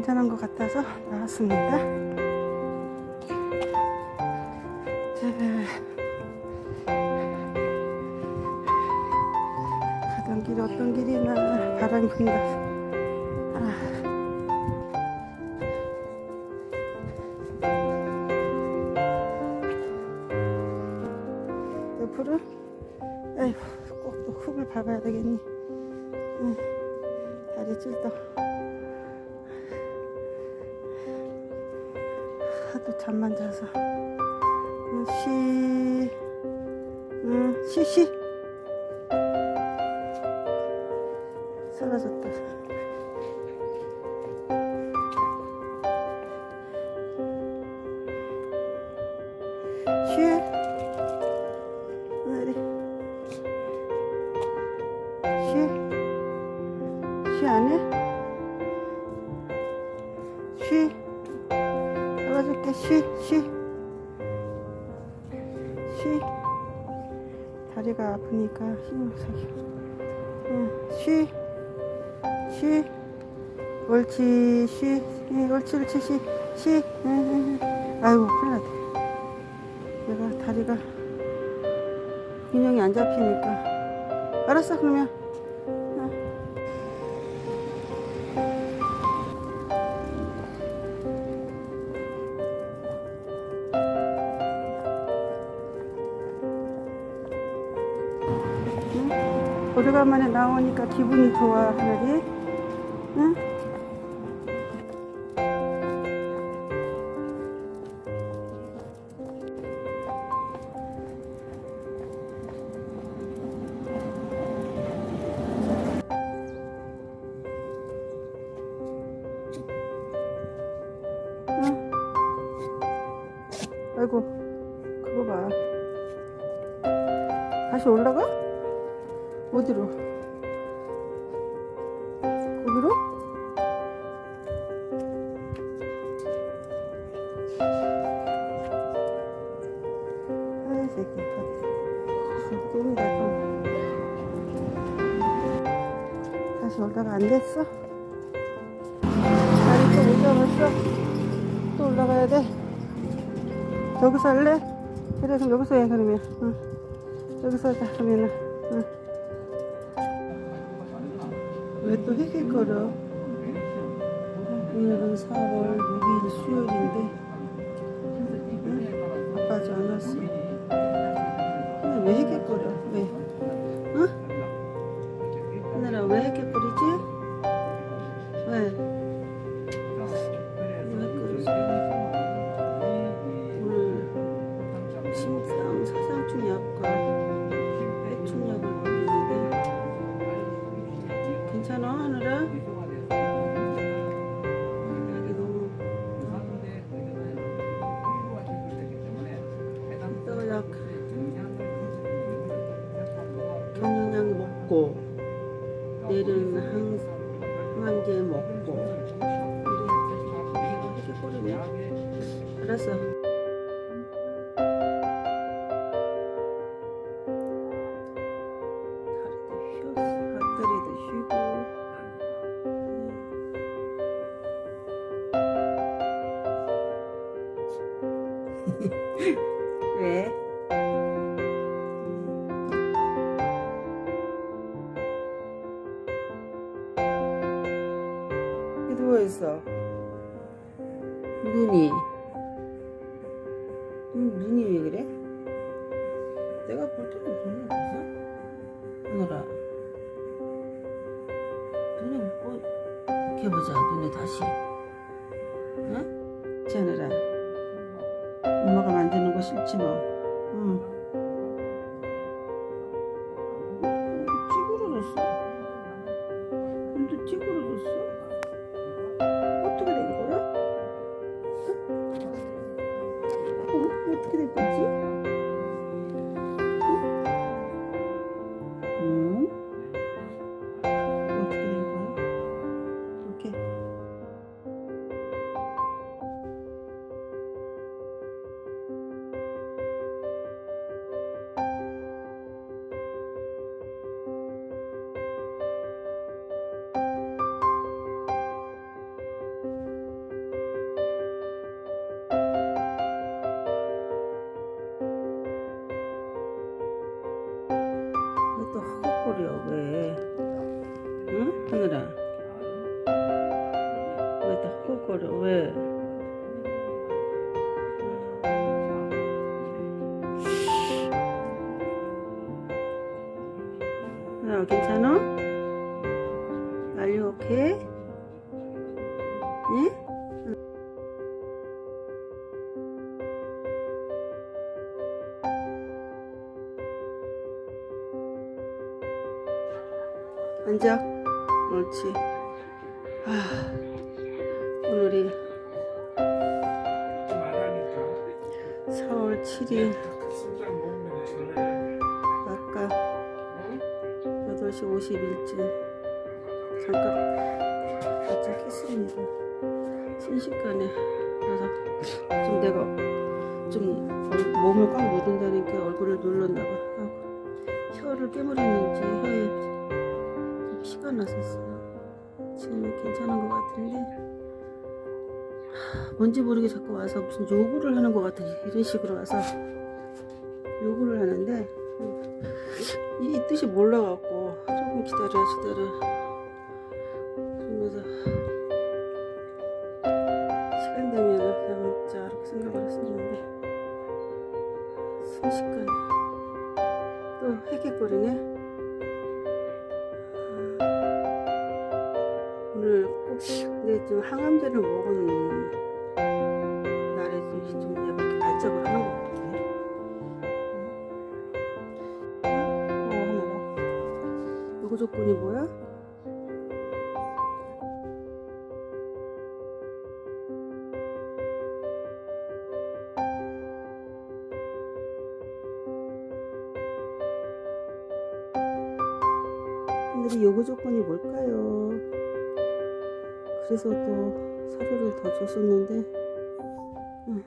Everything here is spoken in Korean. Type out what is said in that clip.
괜찮은 것 같아서 나왔습니다. 자, 가던 길이 어떤 길이나 바람이 분다. 아. 옆으로 에휴 꼭또 흙을 밟아야 되겠니 응, 다리 찔떠 하도 잠만 자서 응, 쉬 응, 쉬, 쉬 사라졌다 쉬 어디 쉬? 쉬 안 해? 쉬? 잡아줄게 쉬? 쉬? 쉬? 다리가 아프니까 힘을 사겨 응, 쉬? 쉬? 옳지 쉬? 응, 옳지 옳지 쉬? 쉬? 응, 응, 응. 아이고 큰일 났다 내가 다리가 균형이 안 잡히니까 알았어 그러면 오래간만에 나오니까 기분이 좋아 하늘이 응? 응? 아이고 그거 봐 다시 올라가? 어디로? 거기로? 아이 새끼 무슨 똥이다 똥 다시 올라가 안 됐어? 다리 또못 잡았어? 또 올라가야 돼? 여기서 할래? 그래 그럼 여기서 해 그러면 응. 여기서 하자 그러면은 응. 왜 또 헥헥거려 오늘은 4월 6일 수요일인데 응? 아빠 아직 안 왔어 근데 왜 헥헥거려 괜찮아 하늘아? 내일은 항, 항암제 먹고. 이렇게 꼬리네. 알았어 왜 누워있어 눈이 눈, 눈이 왜 그래? 내가 볼 때는 눈이 없어? 오늘아 눈에 뭐 이렇게 보자 눈에 다시 응? 자느라 엄마가 만드는 거 싫지 뭐 응. 하느라 왜 자꾸 거려 왜 하나 괜찮아? 날려 오케이? 예? 앉아. 옳지. 아, 오늘이 말하니까 4월 7일 심장 몸매가 졸려요. 아까 8시 51분 잠깐 도착했습니다. 순식간에 그래서 좀 내가 좀 얼- 몸을 꽉 묻은다는 게 얼굴을 눌렀나 봐 하고 혀를 깨물었는지 피가 났었어요. 지금은 괜찮은 것 같은데. 하, 뭔지 모르게 자꾸 와서 무슨 요구를 하는 것 같은 이런 식으로 와서 요구를 하는데 이 뜻이 몰라갖고 조금 기다려 기다려. 그러면서 시간 되면 그냥 먹자 이렇게 생각을 했었는데 순식간에 또 헥헥거리네 좀 항암제를 먹은 날에 좀, 좀 이렇게 발작을 하는 것 같아 어, 하나가. 요거 조건이 뭐야? 하늘이 요거 조건이 뭘까요? 그래서 또 사료를 더 줬었는데 응.